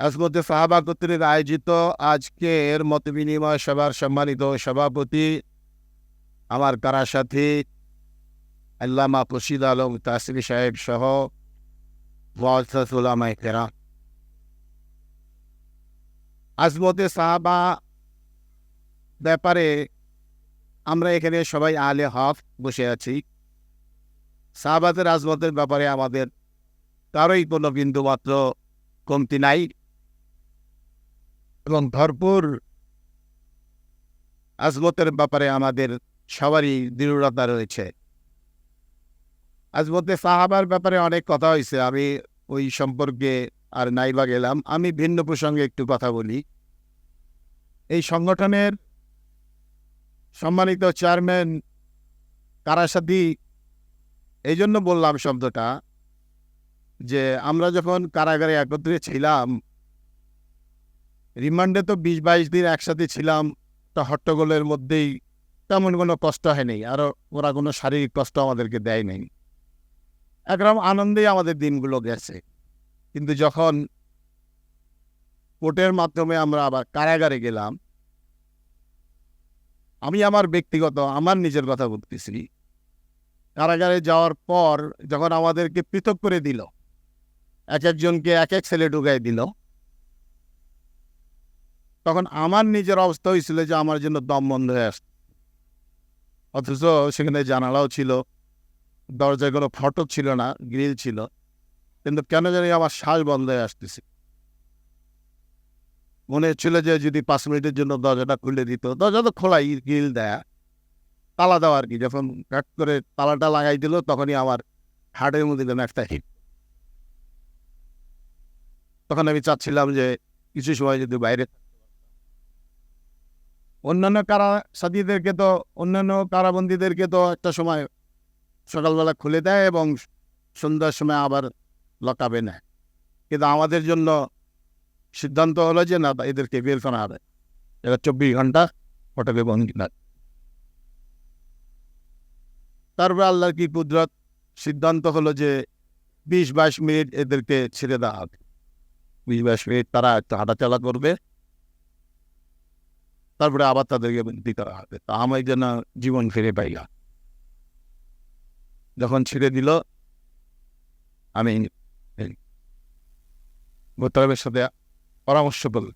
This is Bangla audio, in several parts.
আজমতে সাহাবা কর্তৃক আয়োজিত আজকের মত বিনিময় সভার সম্মানিত সভাপতি আমার কারা সাথী আল্লামা প্রসিদ আলম তাসরি সাহেব সহ ওয়াজুলামাই আজমতে সাহাবা ব্যাপারে আমরা এখানে সবাই আলে হক বসে আছি। সাহাবাদের আজমতের ব্যাপারে আমাদের কারোই কোনো বিন্দুমাত্র কমতি নাই। এবং ভরপুর আজমতের ব্যাপারে আমাদের সবারই দৃঢ়তা রয়েছে। আজমতে সাহাবার ব্যাপারে অনেক কথা হয়েছে, আমি ওই সম্পর্কে আর নাইবা গেলাম। আমি ভিন্ন প্রসঙ্গে একটু কথা বলি। এই সংগঠনের সম্মানিত চেয়ারম্যান কারাসাদি এই জন্য বললাম শব্দটা যে, আমরা যখন কারাগারে একত্রে ছিলাম রিমান্ডে তো বিশ বাইশ দিন একসাথে ছিলাম, তা হট্টগোলের মধ্যেই তেমন কোনো কষ্ট হয়নি, আর ওরা কোনো শারীরিক কষ্ট আমাদেরকে দেয় নাই। একরকম আনন্দেই আমাদের দিনগুলো গেছে। কিন্তু যখন কোর্টের মাধ্যমে আমরা আবার কারাগারে গেলাম, আমি আমার ব্যক্তিগত, আমার নিজের কথা বলতেছি। কারাগারে যাওয়ার পর যখন আমাদেরকে পৃথক করে দিল, এক একজনকে এক এক ছেলে ঢুকাই দিল তখন আমার নিজের অবস্থা হয়েছিল যে আমার জন্য দম বন্ধ হয়ে আসত। অথচ সেখানে জানালাও ছিল, দরজায় কোনো ফটক ছিল না, গ্রিল ছিল, কিন্তু কেন জানি আমার শ্বাস বন্ধ হয়ে আসতেছে। মনে হচ্ছিল যে যদি পাঁচ মিনিটের জন্য দরজাটা খুলে দিত, দরজা তো খোলাই, গ্রিল দেয়া, তালা দেওয়া আর কি, যখন কাট করে তালাটা লাগাই দিল, তখনই আমার হার্টের মধ্যে যেন একটা হিট। তখন আমি চাচ্ছিলাম যে কিছু সময় যদি বাইরে অন্যান্য কারা সাথীদেরকে তো, অন্যান্য কারাবন্দীদেরকে তো একটা সময় সকালবেলা খুলে দেয় এবং সন্ধ্যার সময় আবার লকাবে নেয়। কিন্তু আমাদের জন্য সিদ্ধান্ত হলো যে, না, এদেরকে বের করা হবে। এবার চব্বিশ ঘণ্টা ফটকে বন্দি না। তারপরে আল্লাহর কি কুদরত? সিদ্ধান্ত হলো যে, বিশ বাইশ মিনিট এদেরকে ছেড়ে দেওয়া হবে। বিশ বাইশ মিনিট তারা একটু হাঁটাচলা করবে। তারপরে আবার তাদেরকে বন্দি করা হবে। তা আমি যেন জীবন ফিরে পাইলাম যখন ছেড়ে দিল, আমি মোতাবের সাথে পরামর্শ করল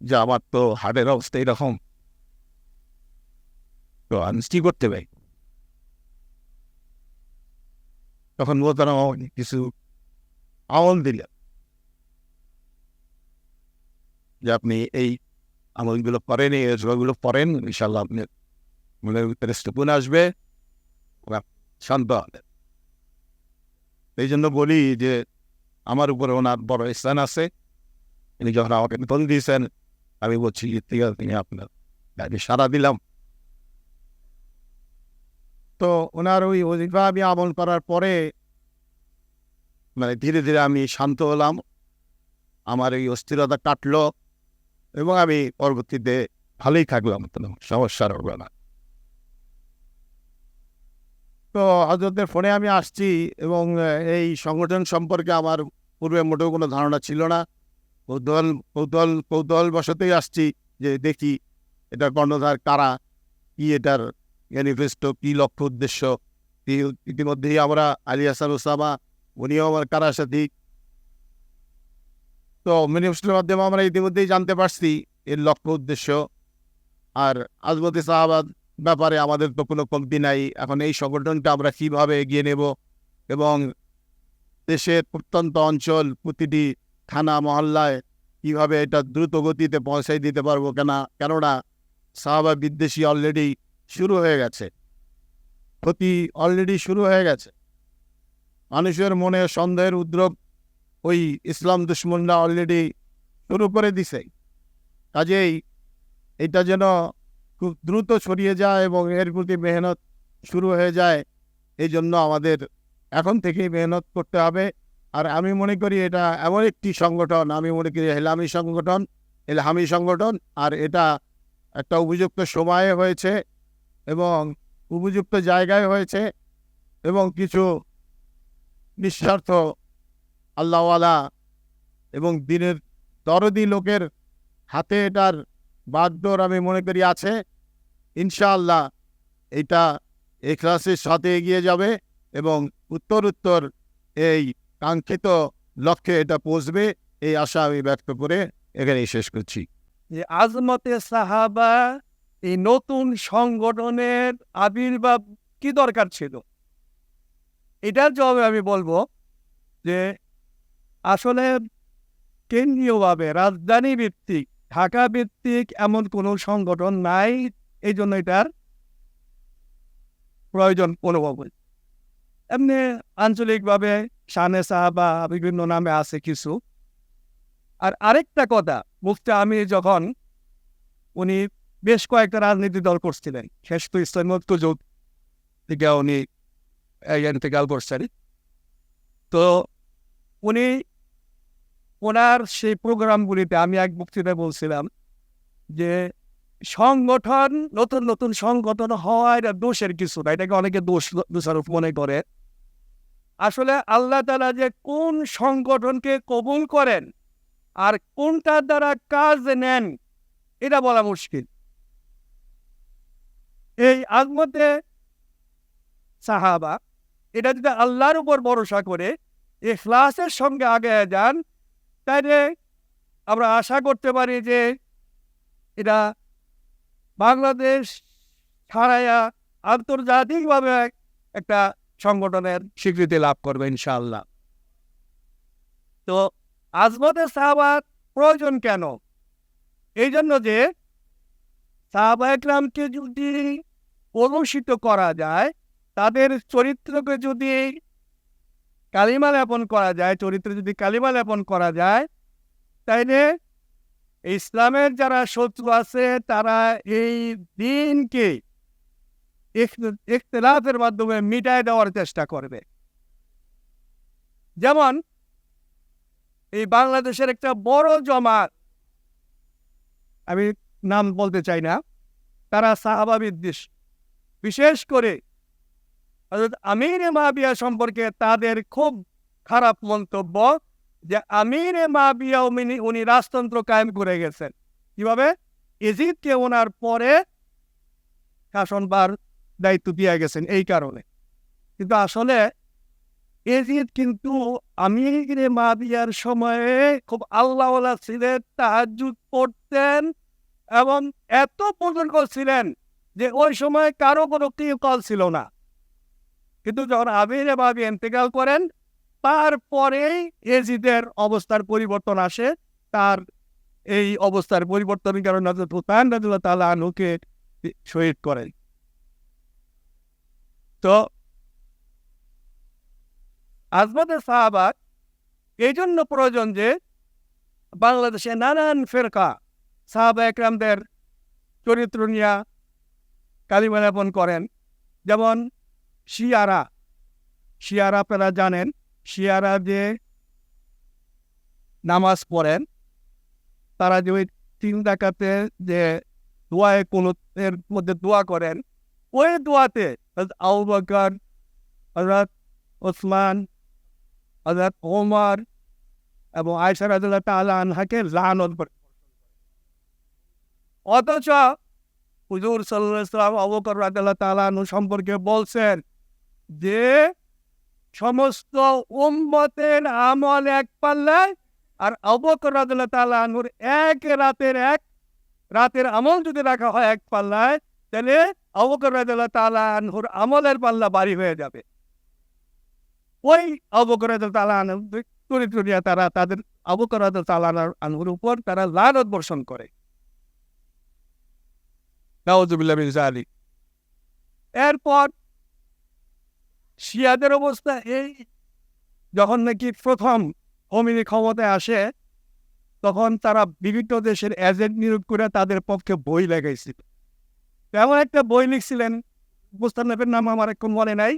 যে আমার তো হার্টের অবস্থা এরকম। তো আমি কি করতে পারি? তখন মোতারাম কিছু আমল দিলেন। যে আপনি এই আমলগুলো করেন, এই রোজগুলো পড়েন ইনশাল্লাহ আপনি মনের ভিতরে সুকুন আসবে। শান্ত হবে। এই জন্য বলি যে আমার উপরে ওনার বড় স্থান আছে। তিনি যখন আমাকে বেতন দিয়েছেন, আমি বলছি তিনি আপনার আমি সারা দিলাম। তো ওনার ওই অজিফা আমি আমল করার পরে মানে ধীরে ধীরে আমি শান্ত হলাম। আমার এই অস্থিরতা কাটলো। এবং আমি পরবর্তীতে ভালোই থাকলাম কোনো সমস্যার হলো না। তো হজরতের ফোনে আমি আসছি এবং এই সংগঠন সম্পর্কে আমার পূর্বে মোটেও কোনো ধারণা ছিল না। কৌতূহল কৌতূহল কৌতূহল বসতেই আসছি যে দেখি এটা কর্ণধার কারা, কি এটার ম্যানিফেস্টো কী লক্ষ্য উদ্দেশ্য। ইতিমধ্যেই আমরা আলী হাসান ওসামা, উনিও আমার কারা সাথী তো ম্যানিফেস্টোর মাধ্যমে আমরা ইতিমধ্যেই জানতে পারছি এর লক্ষ্য উদ্দেশ্য। আর আজমতি সাহাবাদ ব্যাপারে আমাদের তো কোনো কমতি নাই। এখন এই সংগঠনটা আমরা কীভাবে এগিয়ে নেব এবং দেশের প্রত্যন্ত অঞ্চল, প্রতিটি থানা, মহল্লায় কীভাবে এটা দ্রুত গতিতে পৌঁছাই দিতে পারব কেন, কেননা সাহাবা বিদ্বেষী অলরেডি শুরু হয়ে গেছে। ক্ষতি অলরেডি শুরু হয়ে গেছে। মানুষের মনে সন্দেহের উদ্রব ওই ইসলাম দুশ্মনরা অলরেডি শুরু করে দিছে। কাজেই এটা যেন খুব দ্রুত ছড়িয়ে যায় এবং এর প্রতি মেহনত শুরু হয়ে যায়, এই জন্য আমাদের এখন থেকেই মেহনত করতে হবে। আর আমি মনে করি এটা এমন একটি সংগঠন, আমি মনে করি হেলামি সংগঠন, এলহামি সংগঠন, আর এটা একটা উপযুক্ত সময়ে হয়েছে এবং উপযুক্ত জায়গায় হয়েছে এবং কিছু নিঃস্বার্থ আল্লাহওয়ালা এবং দিনের দরদি লোকের হাতে এটার বাগডোর আমি মনে করি আছে। ইনশাআল্লাহ এটা এখলাসের সাথে এগিয়ে যাবে এবং উত্তর উত্তর এই কাঙ্ক্ষিত লক্ষ্যে এটা পৌঁছবে এই আশা আমি ব্যক্ত করে এখানেই শেষ করছি। যে আজমতে সাহাবা এই নতুন সংগঠনের আবির্ভাব কি দরকার ছিল? এটার জবাবে আমি বলব যে আসলে কেন্দ্রীয়ভাবে রাজধানী ভিত্তিক, ঢাকা ভিত্তিক এমন কোনো সংগঠন নাই, এই জন্য এটার প্রয়োজন অনুভব হয়েছে। এমনি আঞ্চলিকভাবে শানে সাহাবা বিভিন্ন নামে আছে কিছু আর আরেকটা কথা, মুফতি আমি যখন উনি বেশ কয়েকটা রাজনীতি দল করছিলেন, শেষ তো ইসলাম যুগ থেকে উনি ইন্তেকাল করছেন তো উনি ওনার সেই প্রোগ্রামগুলিতে আমি এক বক্তৃতায় বলছিলাম যে সংগঠন, নতুন নতুন সংগঠন হওয়ার দোষের কিছু না, এটাকে অনেকে দোষ, দোষারোপ মনে করে। আসলে আল্লাহ তালা যে কোন সংগঠনকে কবুল করেন আর কোনটার দ্বারা কাজ নেন, এটা বলা মুশকিল। এই আগমতে সাহাবা, এটা যদি আল্লাহর উপর ভরসা করে, এখলাসের সঙ্গে আগে যান তাইলে আমরা আশা করতে পারি যে এটা বাংলাদেশ ছাড়াইয়া আন্তর্জাতিকভাবে একটা সংগঠনের স্বীকৃতি লাভ করবে ইনশাল্লাহ তো আজমতে সাহাবার প্রয়োজন কেন? এই জন্য যে সাহাবা একরামকে যদি কলুষিত করা যায়, তাদের চরিত্রকে যদি কালিমা লেপন করা যায়, চরিত্রে যদি কালিমা লেপন করা যায়, তাইলে ইসলামের যারা শত্রু আছে, তারা এই দিনকে ইখ- ইখতিলাফের মাধ্যমে মিটায় দেওয়ার চেষ্টা করবে। যেমন, এই বাংলাদেশের একটা বড় জমাত, আমি নাম বলতে চাই না, তারা সাহাবা বিদ্বেষ, বিশেষ করে হযরত আমির মাবিয়া সম্পর্কে তাদের খুব খারাপ মন্তব্য যে আমির মাবিয়া উনি রাজতন্ত্র কায়েম করে গেছেন। কীভাবে? ইজিদকে ওনার পরে শাসনবার দায়িত্ব দিয়ে গেছেন এই কারণে। কিন্তু আসলে এজিদ কিন্তু আমির মাবিয়ার সময়ে খুব আল্লাহওয়ালা ছিলেন তাহাজুদ পড়তেন এবং এত বুজুর্গ ছিলেন যে ওই সময় কারও কোনো কি কল ছিল না। কিন্তু যখন আমির মাবি ইন্তেকাল করেন, তারপরেই এজিদের অবস্থার পরিবর্তন আসে। তার এই অবস্থার পরিবর্তনের কারণে হযরত হুতান রাদিয়াল্লাহু তাআলা আনহুকে শহীদ করেন। তো আজমাদের সাহাবাক এই জন্য প্রয়োজন যে বাংলাদেশে নানান ফেরকা সাহাবা একরামদের চরিত্র নিয়ে কালিমালাপন করেন। যেমন শিয়ারা শিয়ারা আপনারা জানেন, শিয়ারা যে নামাজ পড়েন, তারা যে ওই তিন ডাকাতে যে দোয়ায় কুনুতের মধ্যে দোয়া করেন, ওই দোয়াতে আবু বকর, হযরত ওসমান, হযরত ওমর এবং আয়সা রাদিয়াল্লাহু তাআলা আনহাকে করে। অথচ হুজুর সাল্লাল্লাহু আলাইহি সাল্লাম আবু বকর রাদিয়াল্লাহু তাআলা আনহু সম্পর্কে বলছেন যে সমস্ত উম্মতের আমল এক পাল্লায় আর আবু বকর রাদিয়াল্লাহু তাআলা এক রাতের এক, রাতের আমল যদি রাখা হয় এক পাল্লায়, তাহলে আবু বকর রাদিয়াল্লাহু তাআলা আনহুর আমলের পাল্লা বাড়ি হয়ে যাবে। ওই আবু বকর রাদিয়াল্লাহু তাআলা আনহু চরিত্র নিয়ে তারা তাদের আবু বকর রাদিয়াল্লাহু আনহুর উপর তারা লানত বর্ষণ করে। এরপর শিয়াদের অবস্থা এই। যখন নাকি প্রথম হোমিনি ক্ষমতায় আসে, তখন তারা বিভিন্ন দেশের এজেন্ট নিয়োগ করে তাদের পক্ষে বই লেগাইছিল এমন একটা বই লিখছিলেন মুস্তানবের নাম আমার এখন মনে নাই,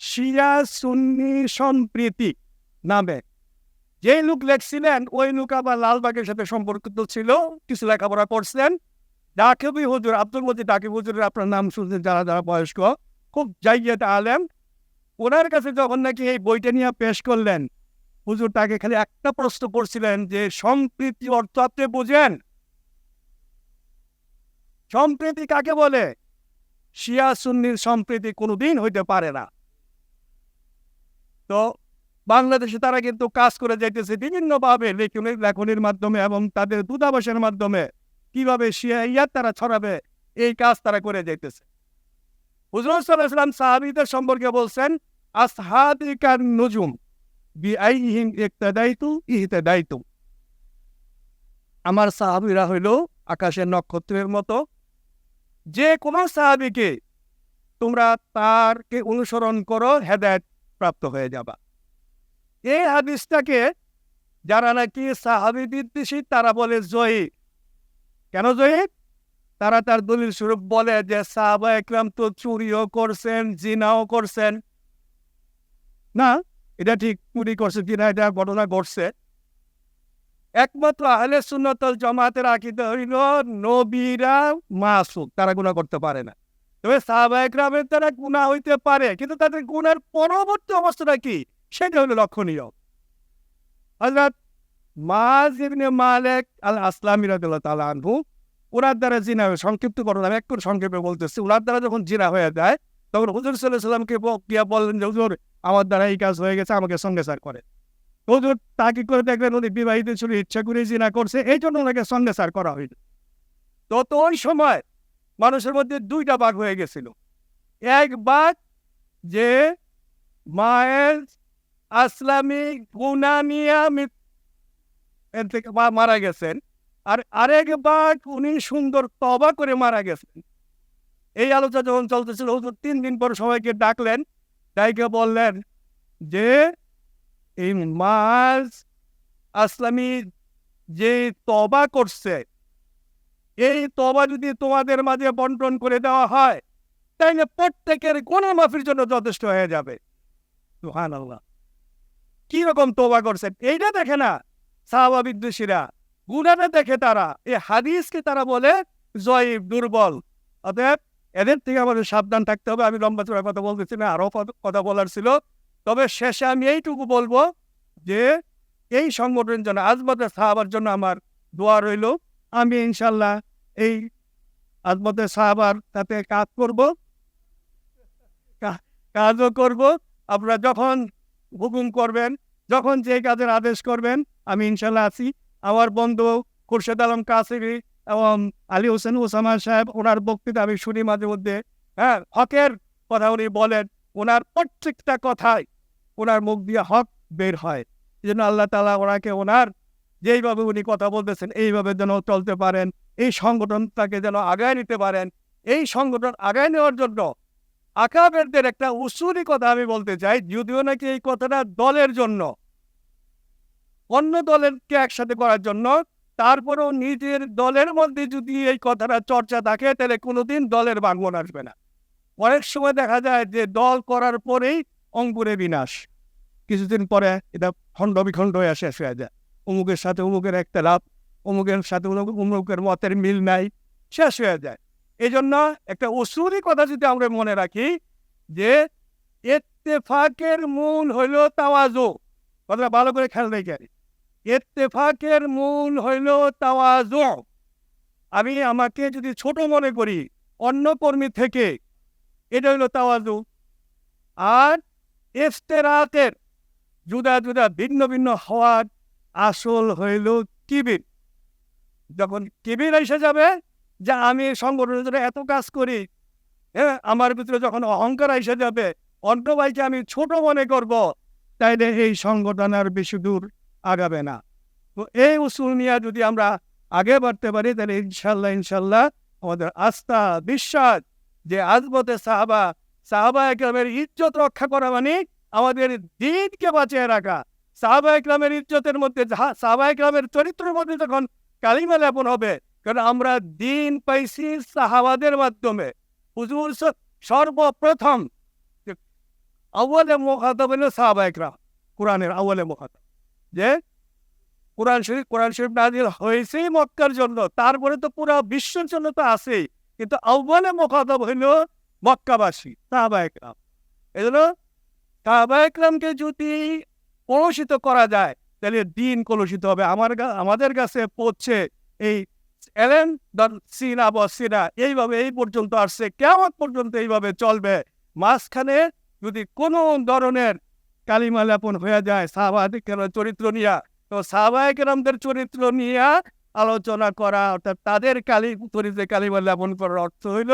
শিয়া সুন্নি সম্প্রীতি নামে। যে লোক লেখছিলেন, ওই লোক আবার লালবাগের সাথে সম্পর্কিত ছিল, কিছু লেখাপড়া করছিলেন ডাকিবি হুজুর, আব্দুল মজিদ ডাকিব হুজুরের আপনার নাম শুনছেন, যারা যারা বয়স্ক, খুব জায়গাতে আলেম। ওনার কাছে যখন নাকি এই বইটা নিয়ে পেশ করলেন, হুজুর তাকে খালি একটা প্রশ্ন করছিলেন যে, সম্প্রীতি অর্থ আপনি বোঝেন? সম্প্রীতি কাকে বলে? শিয়া সুন্নির সম্প্রীতি কোনোদিন হইতে পারে না। তো বাংলাদেশে তারা কিন্তু কাজ করে যাইতেছে বিভিন্নভাবে লেখনের লেখনির মাধ্যমে এবং তাদের দূতাবাসের মাধ্যমে কীভাবে শিয়া ইয়াত তারা ছড়াবে, এই কাজ তারা করে যাইতেছে। হুজুর সাল্লাম সাহাবিদের সম্পর্কে বলছেন আসহাদিকার নজুম বিআইহিম ইকতাদাইতু ইহতাদাইতু আমার সাহাবিরা হইল আকাশের নক্ষত্রের মতো। যে কোনো সাহাবিকে তোমরা তারকে অনুসরণ করো, হেদায়েত প্রাপ্ত হয়ে যাবা। এই হাদিসটাকে যারা নাকি সাহাবি বিদ্বেষী, তারা বলে জয়ী। কেন জয়ী? তারা তার দলিল স্বরূপ বলে যে সাহাবা একরাম তো চুরিও করছেন, জিনাও করছেন। না, এটা ঠিক চুরি করছে কিনা, এটা ঘটনা ঘটছে। একমাত্র আহলে সুন্নতল জামাতের আকিদা হইল নবীরা মাসুক তারা গুণা করতে পারে না। তবে সাহাবা একরামের তারা গুণা হইতে পারে, কিন্তু তাদের গুণার পরবর্তী অবস্থাটা কি? সেটা হলো লক্ষণীয়। হজরত মাজ ইবনে মালিক আল আসলামী রাদিয়াল্লাহু তাআলা আনহু ওনার দ্বারা জিনা সংক্ষিপ্ত করলাম এক করে সংক্ষেপে বলতেছি ওনার দ্বারা যখন জিনা হয়ে যায় তখন হুজুর সাল্লাহ সাল্লামকে গিয়া বললেন যে, হুজুর, আমার দ্বারা এই কাজ হয়ে গেছে, আমাকে সঙ্গে সার করে হুজুর তাকে করে দেখলেন? উনি বিবাহিত ছিল, ইচ্ছা করে জিনা করছে, এই জন্য ওনাকে সঙ্গে সার করা হইল। তো তো ওই সময় মানুষের মধ্যে দুইটা বাঘ হয়ে গেছিল। এক বাঘ যে মায়ের আসলামী, গুনানিয়া মারা গেছেন। আর আরেক বাঘ উনি সুন্দর তবা করে মারা গেছেন। এই আলোচনা যখন চলতেছিল, হুজুর তিন দিন পর সবাইকে ডাকলেন, ডাইকে বললেন যে, এই মাস আসলামী যে তবা করছে, এই তবা যদি তোমাদের মাঝে বন্টন করে দেওয়া হয়, তাইলে প্রত্যেকের কোন মাফির জন্য যথেষ্ট হয়ে যাবে। আল্লাহ কি রকম তোবা করছেন? এইটা দেখে না সাহাবা বিদ্বেষীরা গুণাটা দেখে তারা, এই হাদিসকে তারা বলে জয়ীব, দুর্বল। অতএব এদের থেকে আমাদের সাবধান থাকতে হবে। আমি লম্বা চড়া কথা বলতেছি না, আরও কথা বলার ছিল। তবে শেষে আমি এইটুকু বলব যে, এই সংগঠনের জন্য আজমতের সাহাবার জন্য আমার দোয়া রইল। আমি ইনশাল্লাহ এই আজমতের সাহাবার তাতে কাজ করব কাজও করব। আপনারা যখন হুকুম করবেন, যখন যে কাজের আদেশ করবেন, আমি ইনশাল্লাহ আছি। আমার বন্ধু খুরশেদ আলম কাসিরি এবং আলী হোসেন ওসামা সাহেব, ওনার বক্তৃতা আমি শুনি মাঝে মধ্যে। হ্যাঁ হকের কথা উনি বলেন, ওনার প্রত্যেকটা কথায় ওনার মুখ দিয়ে হক বের হয়। এই জন্য আল্লাহ তালা ওনাকে ওনার যেইভাবে উনি কথা বলতেছেন, এইভাবে যেন চলতে পারেন, এই সংগঠনটাকে যেন আগায় নিতে পারেন। এই সংগঠন আগায় নেওয়ার জন্য আকাবেরদের একটা উসুলি কথা আমি বলতে চাই, যদিও নাকি এই কথাটা দলের জন্য, অন্য দলেরকে একসাথে করার জন্য তারপরেও নিজের দলের মধ্যে যদি এই কথাটা চর্চা থাকে, তাহলে কোনোদিন দলের ভাঙন আসবে না। অনেক সময় দেখা যায় যে দল করার পরেই অঙ্কুরে বিনাশ। কিছুদিন পরে এটা খণ্ড বিখণ্ড হয়ে শেষ হয়ে যায়। অমুকের সাথে অমুকের একটা লাভ, অমুকের সাথে অমুক- অমুকের মতের মিল নাই, শেষ হয়ে যায়। এই জন্য একটা অসুরি কথা যদি আমরা মনে রাখি, যে এত্তেফাকের মূল হইল তাওয়াজু। কথাটা ভালো করে খেয়াল রেখে। এত্তেফাকের মূল হইল তাওয়াজু। আমি আমাকে যদি ছোট মনে করি, অন্য কর্মী থেকে, এটা হইল তাওয়াজু। আর ইফতেরাতের জুদা জুদা ভিন্ন ভিন্ন হওয়ার আসল হইল কিবির। যখন কিবির এসে যাবে যে আমি সংগঠনের জন্য এত কাজ করি হ্যাঁ আমার ভিতরে যখন অহংকার এসে যাবে, অন্য ভাইকে আমি ছোট মনে করব, তাইলে এই সংগঠন আর বেশি দূর আগাবে না। তো এই উসুল নিয়ে যদি আমরা আগে বাড়তে পারি, তাহলে ইনশাল্লাহ ইনশাল্লাহ আমাদের আস্থা, বিশ্বাস যে আজমতে সাহাবা সাহাবা একরামের ইজ্জত রক্ষা করা মানে আমাদের দিনকে বাঁচিয়ে রাখা। সাহাবা একরামের ইজ্জতের মধ্যে সাহাবা একরামের চরিত্রের মধ্যে যখন কালিমা লেপন হবে, কারণ আমরা দিন পাইছি সাহাবাদের মাধ্যমে। হুজুর সর্বপ্রথম আউ্বালে মোখাতব সাহাবা একরাম, কোরআনের আউ্বালে মোখাতব যে কোরআন শরীফ কোরআন শরীফ নাজিল হয়েছেই মক্কার জন্য। তারপরে তো পুরো বিশ্বের জন্য তো আছেই। কিন্তু আউ্বালে মোখাতব হইল মক্কাবাসী, সাহাবা একরাম। এই জন্য সাহাবা একরামকে যদি কলুষিত করা যায়, তাহলে দিন কলুষিত হবে। আমার আমাদের কাছে পড়ছে এই এলেন সিনা বসিনা এইভাবে এই পর্যন্ত আসছে কেমন পর্যন্ত এইভাবে চলবে। মাঝখানে যদি কোনো ধরনের কালিমা লেপন হয়ে যায় সাহবাহিকের চরিত্র নিয়ে তো সাহবাহিকেরামদের চরিত্র নিয়ে আলোচনা করা অর্থাৎ তাদের কালি চরিত্রে কালিমা লেপন করার অর্থ হইল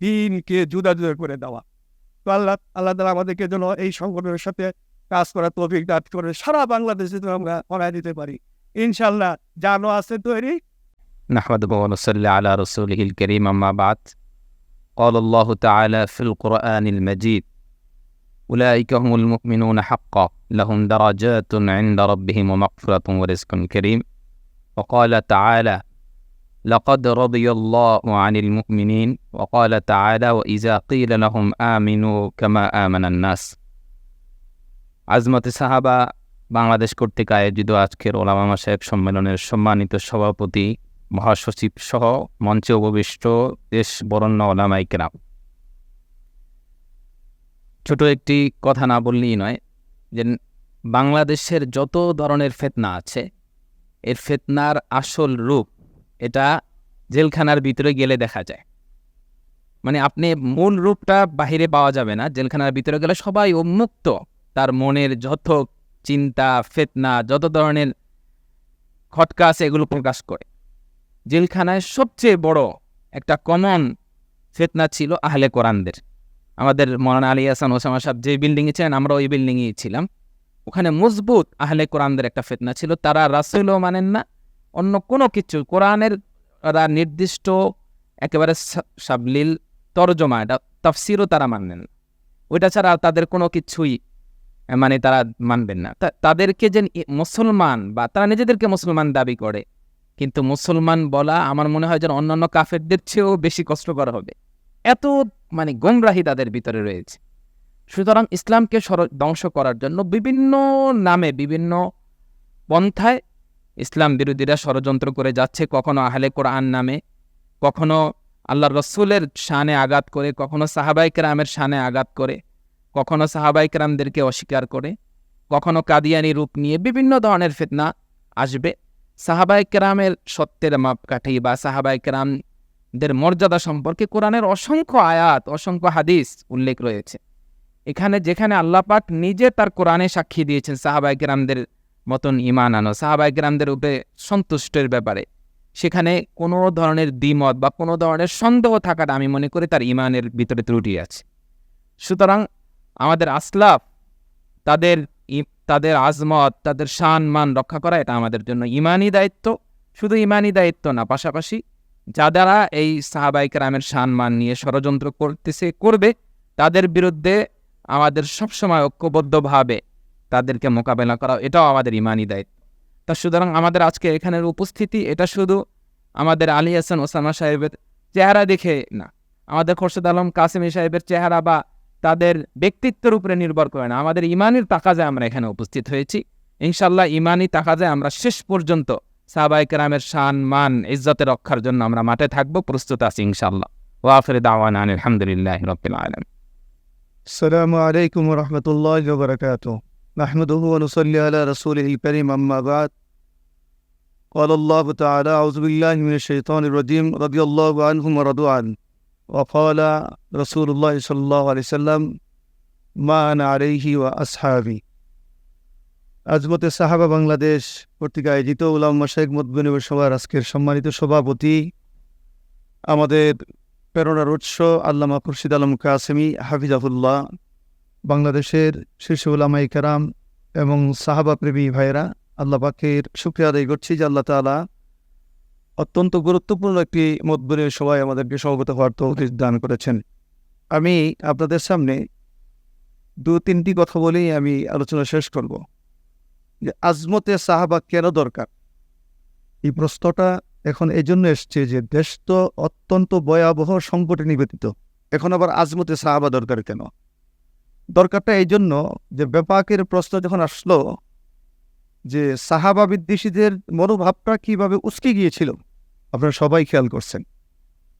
দিনকে জুদা জুদা করে দেওয়া তো আল্লাহ আল্লাহ তালা আমাদেরকে যেন এই সংগঠনের সাথে কাজ করা তৌফিক দান করে সারা বাংলাদেশে যেন আমরা করাই দিতে পারি ইনশাল্লাহ জানো আছে তৈরি نحمده ونصلي على رسوله الكريم أما بعد قال الله تعالى في القرآن المجيد أولئك هم المؤمنون حقا لهم درجات عند ربهم ومغفرة ورزق كريم وقال تعالى لقد رضي الله عن المؤمنين وقال تعالى وإذا قيل لهم آمنوا كما آمن الناس আজমতে সাহাবা বাংলাদেশ কর্তৃক আয়োজিত আজকের ওলামা মাসায়েক সম্মেলনের সম্মানিত সভাপতি মহাসচিব সহ মঞ্চে উপবিষ্ট দেশ বরণ্য ওলামাই কেরাম ছোট একটি কথা না বললেই নয় যে বাংলাদেশের যত ধরনের ফেতনা আছে, এর ফেতনার আসল রূপ এটা জেলখানার ভিতরে গেলে দেখা যায়। মানে আপনি মূল রূপটা বাহিরে পাওয়া যাবে না, জেলখানার ভিতরে গেলে সবাই উন্মুক্ত। তার মনের যত চিন্তা, ফেতনা, যত ধরনের খটকা আছে এগুলো প্রকাশ করে। জেলখানায় সবচেয়ে বড় একটা কমন ফেতনা ছিল আহলে কোরআনদের। আমাদের মৌলানা আলী হাসান ওসামা সাহেব যে বিল্ডিংয়ে ছিলেন, আমরা ওই বিল্ডিংয়েই ছিলাম। ওখানে মজবুত আহলে কোরআনদের একটা ফেতনা ছিল। তারা রাসুলও মানেন না, অন্য কোনো কিছু। কোরআনের ওরা নির্দিষ্ট, একেবারে সাবলীল তরজমা, এটা তফসিরও তারা মানেন না। ওইটা ছাড়া তাদের কোনো কিছুই মানে তারা মানবেন না। তাদেরকে যে মুসলমান বা তারা নিজেদেরকে মুসলমান দাবি করে, কিন্তু মুসলমান বলা আমার মনে হয় যেন অন্যান্য কাফেরদের চেয়েও বেশি কষ্টকর হবে। এত মানে গোমরাহি তাদের ভিতরে রয়েছে। সুতরাং ইসলামকে সর, ধ্বংস করার জন্য বিভিন্ন নামে, বিভিন্ন পন্থায় ইসলাম বিরোধীরা ষড়যন্ত্র করে যাচ্ছে। কখনো আহলে কোরআন নামে, কখনো আল্লাহ রসুলের শানে আঘাত করে, কখনো সাহাবাই কেরামের শানে আঘাত করে, কখনো সাহাবাই কেরামদেরকে অস্বীকার করে, কখনো কাদিয়ানি রূপ নিয়ে বিভিন্ন ধরনের ফিতনা আসবে। সাহাবাই কেরামের সত্যের মাপকাঠি বা সাহাবাই কেরামদের মর্যাদা সম্পর্কে কোরআনের অসংখ্য আয়াত, অসংখ্য হাদিস উল্লেখ রয়েছে। এখানে যেখানে আল্লাহ পাক নিজে তার কোরআনে সাক্ষী দিয়েছেন সাহাবাই কেরামদের মতন ইমান আনো সাহাবাই কেরামদের উপরে সন্তুষ্টের ব্যাপারে। সেখানে কোনো ধরনের দ্বিমত বা কোনো ধরনের সন্দেহ থাকাটা আমি মনে করি তার ইমানের ভিতরে ত্রুটি আছে। সুতরাং আমাদের আসলাফ, তাদের তাদের আজমত, তাদের শান মান রক্ষা করা এটা আমাদের জন্য ইমানই দায়িত্ব। শুধু ইমানই দায়িত্ব না, পাশাপাশি যারা এই সাহাবাইক রামের শান মান নিয়ে ষড়যন্ত্র করতেছে, করবে, তাদের বিরুদ্ধে আমাদের সবসময় ঐক্যবদ্ধভাবে তাদেরকে মোকাবেলা করা, এটাও আমাদের ইমানি দায়িত্ব। তা সুতরাং আমাদের আজকে এখানের উপস্থিতি, এটা শুধু আমাদের আলী হাসান, ওসামা সাহেবের চেহারা দেখে না। আমাদের খোরশেদ আলম কাসেমি সাহেবের চেহারা বা তাদের ব্যক্তিত্বের উপরে নির্ভর করে না। আমাদের ইমানের তাকাজে আমরা এখানে উপস্থিত হয়েছি। ইনশাল্লাহ ইমানি তাকাজে আমরা শেষ পর্যন্ত সাহাবাই কেরামের শান মান ইজ্জতে রক্ষার জন্য আমরা মাঠে থাকবো প্রস্তুত আছি ইনশাল্লাহ ওয়াফির দাওয়ান আলহামদুলিল্লাহ রবিল আলম السلام عليكم ورحمة الله وبركاته نحمده ونصلي على رسوله الكريم أما بعد قال الله تعالى أعوذ بالله من الشيطان الرجيم رضي الله عنهم ورضوا عنه وقال رسول الله صلى الله عليه وسلم ما أنا عليه وأصحابي আজমতে সাহাবা বাংলাদেশ কর্তৃক আয়োজিত উলামা শেখ মতবিনিব সভার আজকের সম্মানিত সভাপতি, আমাদের প্রেরণার উৎস আল্লামা খুরশিদ আলম কাসেমি হাফিজাফুল্লাহ বাংলাদেশের শীর্ষ উলামাই কারাম এবং সাহাবা প্রেমী ভাইয়েরা, আল্লাহ পাকের শুক্রিয়া আদায় করছি যে আল্লাহ তালা অত্যন্ত গুরুত্বপূর্ণ একটি মতবরের সবাই আমাদেরকে সভাপত হওয়ার তৌফিক দান করেছেন। আমি আপনাদের সামনে দু তিনটি কথা বলেই আমি আলোচনা শেষ করব। যে আজমতে সাহাবা কেন দরকার? এই প্রশ্নটা এখন এই জন্য এসছে যে দেশ তো অত্যন্ত ভয়াবহ সংকটে নিবেদিত। এখন আবার আজমতে সাহাবা দরকার কেন? দরকারটা এই জন্য যে ব্যাপাকের প্রশ্ন যখন আসলো যে সাহাবা বিদ্বেষীদের মনোভাবটা কীভাবে উস্কে গিয়েছিল, আপনারা সবাই খেয়াল করছেন।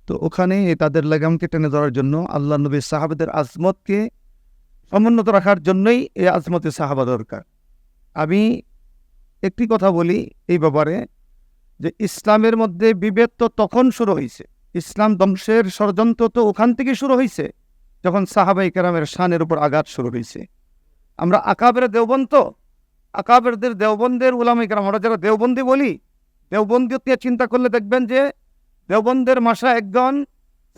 তো ওখানে তাদের লাগামকে টেনে ধরার জন্য আল্লাহ নবী সাহাবাদের আজমতকে সমুন্নত রাখার জন্যই এই আজমতে সাহাবা দরকার। আমি একটি কথা বলি এই ব্যাপারে যে ইসলামের মধ্যে বিভেদ তো তখন শুরু হয়েছে। ইসলাম ধ্বংসের ষড়যন্ত্র তো ওখান থেকে শুরু হয়েছে, যখন সাহাবাই কেরামের শানের উপর আঘাত শুরু হয়েছে। আমরা আকাবের দেওবন্দ তো আকাবেরদের দেওবন্দের উলামাই কেরাম, আমরা যারা দেওবন্দি বলি, দেওবন্দি চিন্তা করলে দেখবেন যে দেওবন্দের মাসা একজন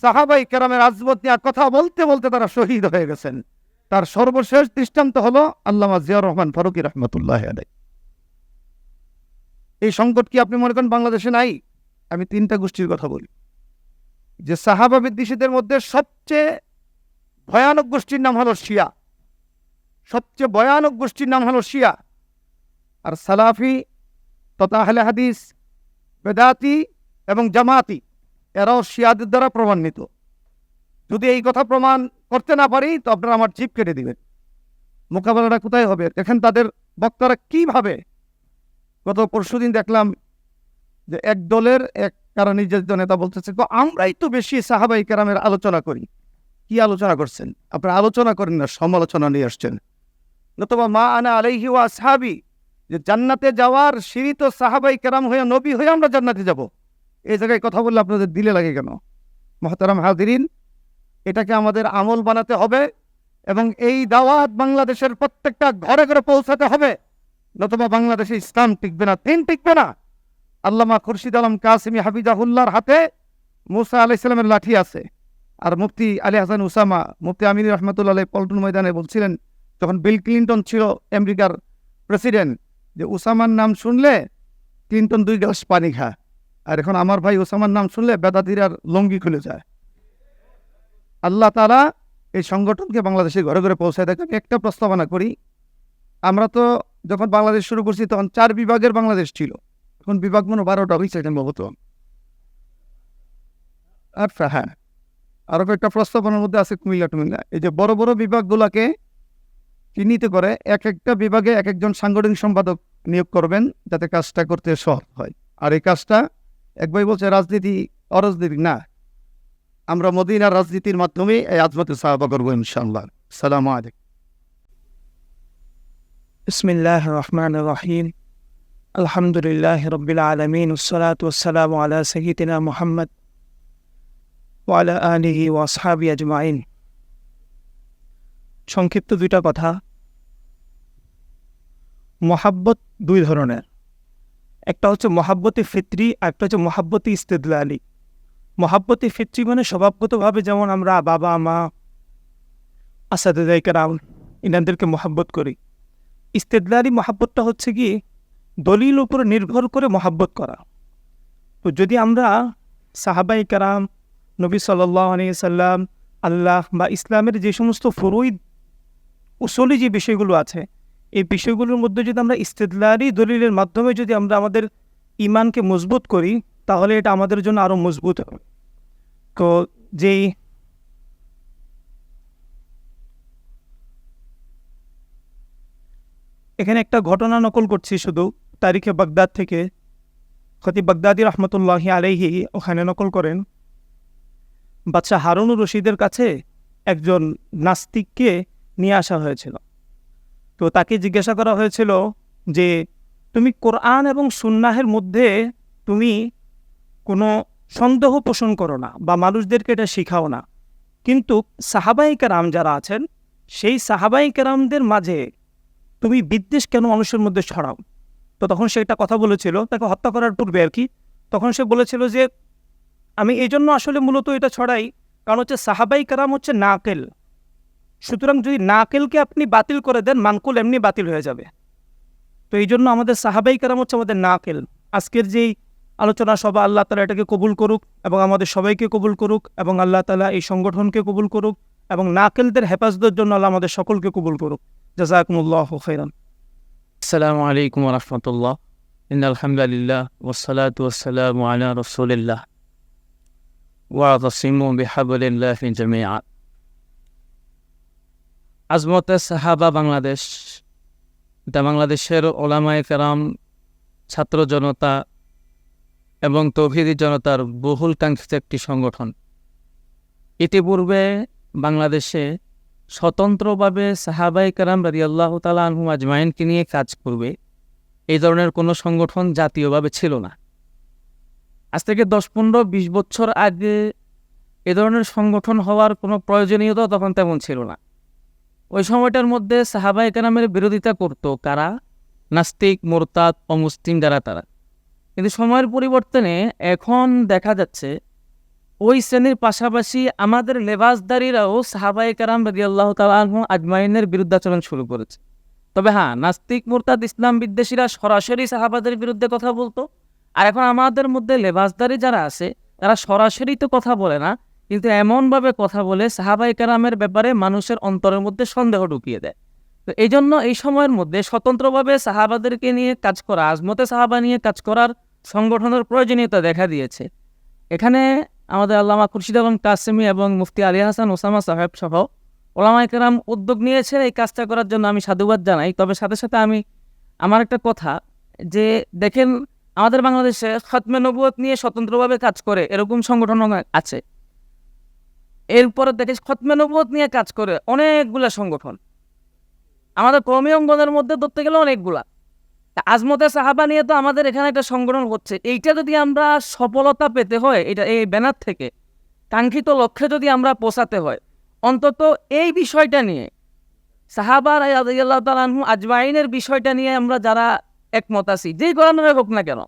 সাহাবাই কেরামের আজমত নিয়ে কথা বলতে বলতে তারা শহীদ হয়ে গেছেন। তার সর্বশেষ দৃষ্টান্ত হল আল্লামা জিয়াউর রহমান ফারুকি রহমতুল্লাহ আলাই এই সংকট কি আপনি মনে করেন বাংলাদেশে নাই? আমি তিনটা গোষ্ঠীর কথা বলি। যে সাহাবা বিদ্বেষীদের মধ্যে সবচেয়ে ভয়ানক গোষ্ঠীর নাম হলো শিয়া। সবচেয়ে ভয়ানক গোষ্ঠীর নাম হলো শিয়া। আর সালাফি তথা আহলে হাদিস, বেদাতি এবং জামাতি, এরাও শিয়াদের দ্বারা প্রমাণিত। যদি এই কথা প্রমাণ করতে না পারি তো আপনারা আমার জিপ কেটে দিবেন। মোকাবেলাটা কোথায় হবে? দেখেন তাদের বক্তারা কীভাবে গত পরশুদিন দেখলাম যে এক দলের এক কারা নির্যাতিত নেতা বলতেছে "গো, আমরাই তো বেশি সাহাবাই কেরামের আলোচনা করি। কি আলোচনা করছেন? আপনারা আলোচনা করেন না সমালোচনা নিয়ে আসছেন। নতুবা মা আনা আলাইহি ওয়া আসহাবি যে জান্নাতে যাওয়ার সিঁড়ি তো সাহাবাই কেরাম হয়ে নবী হয়ে আমরা জান্নাতে যাব। এই জায়গায় কথা বললে আপনাদের দিলে লাগে কেন? মহতারাম হাদিরিন এটাকে আমাদের আমল বানাতে হবে এবং এই দাওয়াত বাংলাদেশের প্রত্যেকটা ঘরে ঘরে পৌঁছাতে হবে। নতুবা বাংলাদেশে ইসলাম টিকবে না, দিন টিকবে না। আল্লামা খুরশিদ আলম কাসিমি হাবিজাহুল্লার হাতে মুসা আলাহ ইসলামের লাঠি আছে। আর মুফতি আলী হাসান উসামা, মুফতি আমির রহমতুল্লাহ পল্টন ময়দানে বলছিলেন, যখন বিল ক্লিন্টন ছিল আমেরিকার প্রেসিডেন্ট, যে উসামার নাম শুনলে ক্লিন্টন দুই গ্লাস পানি খায় আর এখন আমার ভাই ওসামার নাম শুনলে বেদাতিরার লঙ্গি খুলে যায়। আল্লাহ তালা এই সংগঠনকে বাংলাদেশে ঘরে ঘরে পৌঁছায় দেখে আমি একটা প্রস্তাবনা করি। আমরা তো যখন বাংলাদেশ শুরু করছি, তখন চার বিভাগের বাংলাদেশ ছিল। এখন বিভাগ মনে বারোটা হয়েছে সম্ভবত আচ্ছা হ্যাঁ। আরও একটা প্রস্তাবনার মধ্যে আছে কুমিল্লা টুমিল্লা। এই যে বড় বড় বিভাগগুলোকে চিহ্নিত করে এক একটা বিভাগে এক একজন সাংগঠনিক সম্পাদক নিয়োগ করবেন, যাতে কাজটা করতে সহজ হয়। আর এই কাজটা, এক ভাই বলছে, রাজনীতি অরাজনীতি, না। আমরা মদিনার রাজনীতির মাধ্যমে এই আজমাতে সাহাবা করব ইনশাল্লাহ সালাম আলাইকুম। ইসমিল্লাহ রহমান রাহিম। আলহামদুলিল্লাহ রবিল আলমিন। ওসলাত ওসালাম আলা সহিদিনা মোহাম্মদ ওয়ালা আলিহি ওয়াসাবি আজমাইন। সংক্ষিপ্ত দুইটা কথা। মহাব্বত দুই ধরনের। একটা হচ্ছে মহাব্বতে ফিত্রি একটা হচ্ছে মহাব্বতে আলী মহাব্বতে ফিত্রি মানে স্বভাবগতভাবে যেমন আমরা বাবা, মা আসাদাইকারাম ইনাদেরকে মহাব্বত করি। ইস্তেদলালি মহাব্বতটা হচ্ছে কি, দলিল উপরে নির্ভর করে মহাব্বত করা। তো যদি আমরা সাহাবাই কারাম, নবী সাল্লাহ সাল্লাম, আল্লাহ বা ইসলামের যে সমস্ত ফরুইদ উসলি যে বিষয়গুলো আছে, এই বিষয়গুলোর মধ্যে যদি আমরা ইস্তেদলারি দলিলের মাধ্যমে যদি আমরা আমাদের ইমানকে মজবুত করি তাহলে এটা আমাদের জন্য আরও মজবুত হবে। তো যেই এখানে একটা ঘটনা নকল করছি শুধু তারিখে বাগদাদ থেকে। খতিব বাগদাদি রহমতুল্লাহি আলাইহি ওখানে নকল করেন। বাচ্চা হারুনুর রশিদের কাছে একজন নাস্তিককে নিয়ে আসা হয়েছিল। তো তাকে জিজ্ঞাসা করা হয়েছিল যে, তুমি কোরআন এবং সুন্নাহের মধ্যে তুমি কোনো সন্দেহ পোষণ করো না বা মানুষদেরকে এটা শিখাও না। কিন্তু সাহাবাই কেরাম যারা আছেন, সেই সাহাবাই কেরামদের মাঝে তুমি বিদ্বেষ কেন মানুষের মধ্যে ছড়াও? তো তখন সে একটা কথা বলেছিল, তাকে হত্যা করার পূর্বে আর কি, তখন সে বলেছিল যে, আমি এই জন্য আসলে মূলত এটা ছড়াই, কারণ হচ্ছে সাহাবাই কারাম হচ্ছে নাকেল। সুতরাং যদি নাকেলকে আপনি বাতিল করে দেন, মানকুল এমনি বাতিল হয়ে যাবে। তো এই জন্য আমাদের সাহাবাই কারাম হচ্ছে আমাদের নাকেল। আজকের যেই আলোচনা সভা আল্লাহ তালা এটাকে কবুল করুক এবং আমাদের সবাইকে কবুল করুক এবং আল্লাহ তালা এই সংগঠনকে কবুল করুক এবং নাকেলদের হেফাজতের জন্য আল্লাহ আমাদের সকলকে কবুল করুক। জাজাকুমুল্লাহ খৈরান আসসালামু আলাইকুম রহমতুল্লাহ। ইন আলহামদুলিল্লাহ ওসালাত ওসালাম আলা রসুলিল্লাহ। ওয়াতসিমু বিহাবলিল্লাহ জামিআ। আজমতে সাহাবা বাংলাদেশ, এটা বাংলাদেশের ওলামায়ে কেরাম, ছাত্র জনতা এবং তৌহিদি জনতার বহুল কাঙ্ক্ষিত একটি সংগঠন। ইতিপূর্বে বাংলাদেশে স্বতন্ত্রভাবে সাহাবাই কারাম রাজি আল্লাহ তালা আনহু আজমাইনকে নিয়ে কাজ করবে, এই ধরনের কোনো সংগঠন জাতীয়ভাবে ছিল না। আজ থেকে দশ, পনেরো, বিশ বছর আগে এ ধরনের সংগঠন হওয়ার কোনো প্রয়োজনীয়তা তখন তেমন ছিল না। ওই সময়টার মধ্যে সাহাবা একরামের বিরোধিতা করত কারা? নাস্তিক, মোরতাদ, অমুসলিম যারা তারা। কিন্তু সময়ের পরিবর্তনে এখন দেখা যাচ্ছে ওই শ্রেণির পাশাপাশি আমাদের লেবাসদারিরাও সাহাবাই কারাম রাজি আল্লাহ তালু আজমাইনের বিরুদ্ধাচরণ শুরু করেছে। তবে হ্যাঁ নাস্তিক, মোরতাদ, ইসলাম বিদ্বেষীরা সরাসরি সাহাবাদের বিরুদ্ধে কথা বলতো। আর এখন আমাদের মধ্যে লেবাসদারি যারা আছে, তারা সরাসরি তো কথা বলে না, কিন্তু এমনভাবে কথা বলে সাহাবাই কারামের ব্যাপারে মানুষের অন্তরের মধ্যে সন্দেহ ঢুকিয়ে দেয়। তো এই জন্য এই সময়ের মধ্যে স্বতন্ত্রভাবে সাহাবাদেরকে নিয়ে কাজ করা, আজমতে সাহাবা নিয়ে কাজ করার সংগঠনের প্রয়োজনীয়তা দেখা দিয়েছে। এখানে আমাদের আল্লামা খুরশিদ আলম কাসেমি এবং মুফতি আলী হাসান, ওসামা সাহেব সহ ওলামা কেরাম উদ্যোগ নিয়েছে এই কাজটা করার জন্য আমি সাধুবাদ জানাই। তবে সাথে সাথে আমি আমার একটা কথা যে দেখেন আমাদের বাংলাদেশে খতমে নবুয়ত নিয়ে স্বতন্ত্রভাবে কাজ করে এরকম সংগঠন আছে। এরপরে দেখে খতমে নবুয়ত নিয়ে কাজ করে অনেকগুলা সংগঠন। আমাদের কর্মী অঙ্গনের মধ্যে ধরতে গেলে অনেকগুলা। আজমতে সাহাবা নিয়ে তো আমাদের এখানে একটা সংগঠন হচ্ছে। এইটা যদি আমরা সফলতা পেতে হয়, এটা এই ব্যানার থেকে, কাঙ্ক্ষিত লক্ষ্যে যদি আমরা পৌঁছাতে হয়, অন্তত এই বিষয়টা নিয়ে সাহাবার তালাহু আজমাইনের বিষয়টা নিয়ে আমরা যারা একমত আছি যেই ধরনের হোক না কেন,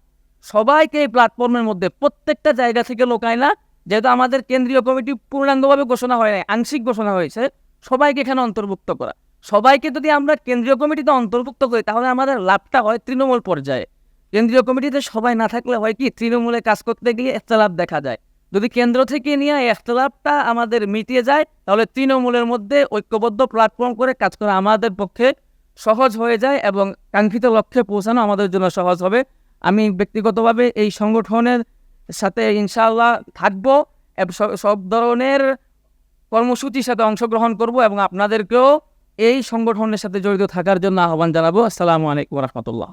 সবাইকে এই প্ল্যাটফর্মের মধ্যে, প্রত্যেকটা জায়গা থেকে লোকায় না যেহেতু আমাদের কেন্দ্রীয় কমিটি পূর্ণাঙ্গভাবে ঘোষণা হয় নাই, আংশিক ঘোষণা হয়েছে, সবাইকে এখানে অন্তর্ভুক্ত করা। সবাইকে যদি আমরা কেন্দ্রীয় কমিটিতে অন্তর্ভুক্ত করি, তাহলে আমাদের লাভটা হয় তৃণমূল পর্যায়ে। কেন্দ্রীয় কমিটিতে সবাই না থাকলে হয় কি, তৃণমূলে কাজ করতে গিয়ে লাভ দেখা যায়। যদি কেন্দ্র থেকে নিয়ে এখতলাফটা আমাদের মিটিয়ে যায়, তাহলে তৃণমূলের মধ্যে ঐক্যবদ্ধ প্ল্যাটফর্ম করে কাজ করা আমাদের পক্ষে সহজ হয়ে যায় এবং কাঙ্ক্ষিত লক্ষ্যে পৌঁছানো আমাদের জন্য সহজ হবে। আমি ব্যক্তিগতভাবে এই সংগঠনের সাথে ইনশাআল্লাহ থাকব সব ধরনের কর্মসূচির সাথে অংশগ্রহণ করব এবং আপনাদেরকেও এই সংগঠনের সাথে জড়িত থাকার জন্য আহ্বান জানাব। আসসালামু আলাইকুম রহমতুল্লাহ।